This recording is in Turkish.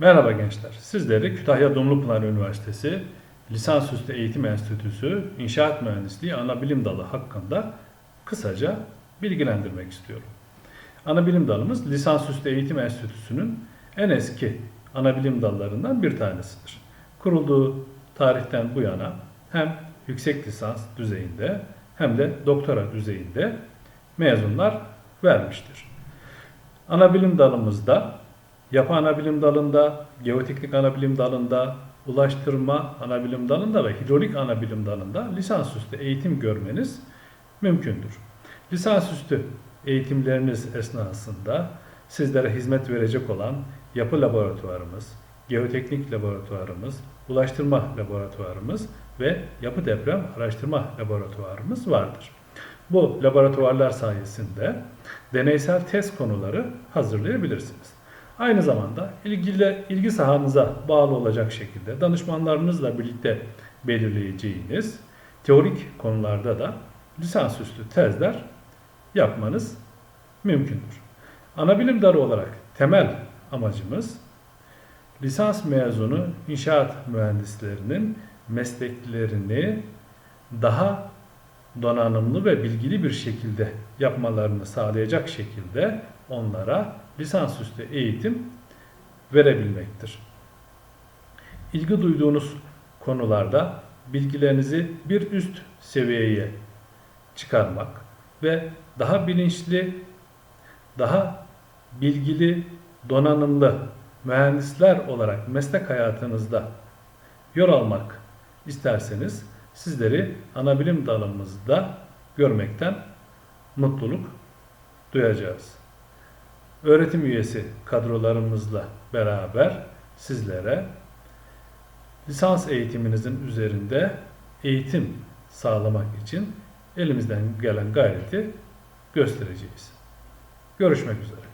Merhaba gençler. Sizleri Kütahya Dumlupınar Üniversitesi Lisansüstü Eğitim Enstitüsü İnşaat Mühendisliği Anabilim Dalı hakkında kısaca bilgilendirmek istiyorum. Anabilim dalımız Lisansüstü Eğitim Enstitüsü'nün en eski anabilim dallarından bir tanesidir. Kurulduğu tarihten bu yana hem yüksek lisans düzeyinde hem de doktora düzeyinde mezunlar vermiştir. Anabilim dalımızda yapı anabilim dalında, geoteknik anabilim dalında, ulaştırma anabilim dalında ve hidrolik anabilim dalında lisansüstü eğitim görmeniz mümkündür. Lisansüstü eğitimleriniz esnasında sizlere hizmet verecek olan yapı laboratuvarımız, geoteknik laboratuvarımız, ulaştırma laboratuvarımız ve yapı deprem araştırma laboratuvarımız vardır. Bu laboratuvarlar sayesinde deneysel test konuları hazırlayabilirsiniz. Aynı zamanda ilgili ilgi sahanıza bağlı olacak şekilde danışmanlarınızla birlikte belirleyeceğiniz teorik konularda da lisansüstü tezler yapmanız mümkündür. Anabilim dalı olarak temel amacımız lisans mezunu inşaat mühendislerinin mesleklerini daha donanımlı ve bilgili bir şekilde yapmalarını sağlayacak şekilde onlara lisansüstü eğitim verebilmektir. İlgi duyduğunuz konularda bilgilerinizi bir üst seviyeye çıkarmak ve daha bilinçli, daha bilgili, donanımlı mühendisler olarak meslek hayatınızda yor almak isterseniz sizleri anabilim dalımızda görmekten mutluluk duyacağız. Öğretim üyesi kadrolarımızla beraber sizlere lisans eğitiminizin üzerinde eğitim sağlamak için elimizden gelen gayreti göstereceğiz. Görüşmek üzere.